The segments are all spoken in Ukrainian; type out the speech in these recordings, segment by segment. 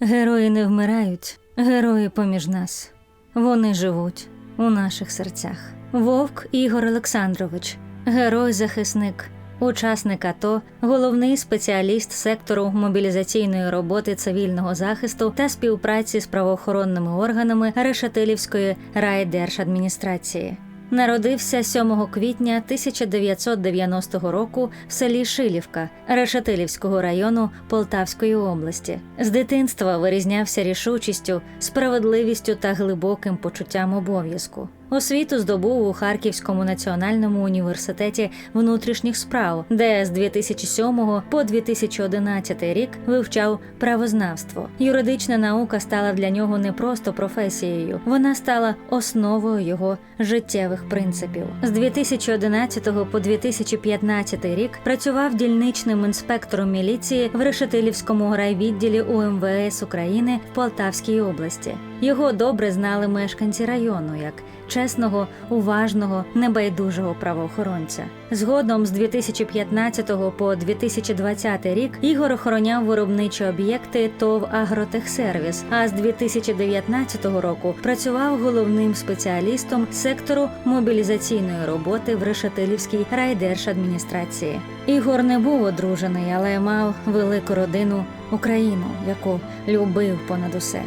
Герої не вмирають, герої поміж нас. Вони живуть у наших серцях. Вовк Ігор Олександрович, герой-захисник, учасник АТО, головний спеціаліст сектору мобілізаційної роботи цивільного захисту та співпраці з правоохоронними органами Решетилівської райдержадміністрації. Народився 7 квітня 1990 року в селі Шилівка Решетилівського району Полтавської області. З дитинства вирізнявся рішучістю, справедливістю та глибоким почуттям обов'язку. Освіту здобув у Харківському національному університеті внутрішніх справ, де з 2007 по 2011 рік вивчав правознавство. Юридична наука стала для нього не просто професією, вона стала основою його життєвих принципів. З 2011 по 2015 рік працював дільничним інспектором міліції в Решетилівському райвідділі УМВС України в Полтавській області. Його добре знали мешканці району як чесного, уважного, небайдужого правоохоронця. Згодом з 2015 по 2020 рік Ігор охороняв виробничі об'єкти ТОВ Агротехсервіс, а з 2019 року працював головним спеціалістом сектору мобілізаційної роботи в Решетилівській райдержадміністрації. Ігор не був одружений, але мав велику родину Україну, яку любив понад усе.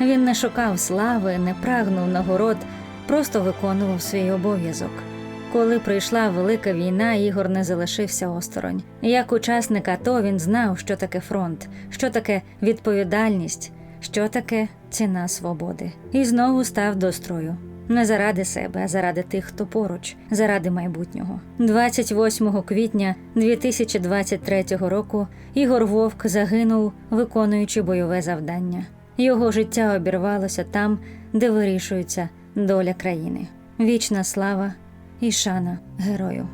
Він не шукав слави, не прагнув нагород, просто виконував свій обов'язок. Коли прийшла велика війна, Ігор не залишився осторонь. Як учасник АТО він знав, що таке фронт, що таке відповідальність, що таке ціна свободи, і знову став до строю. Не заради себе, а заради тих, хто поруч, заради майбутнього. 28 квітня 2023 року Ігор Вовк загинув, виконуючи бойове завдання. Його життя обірвалося там, де вирішується доля країни. Вічна слава і шана герою.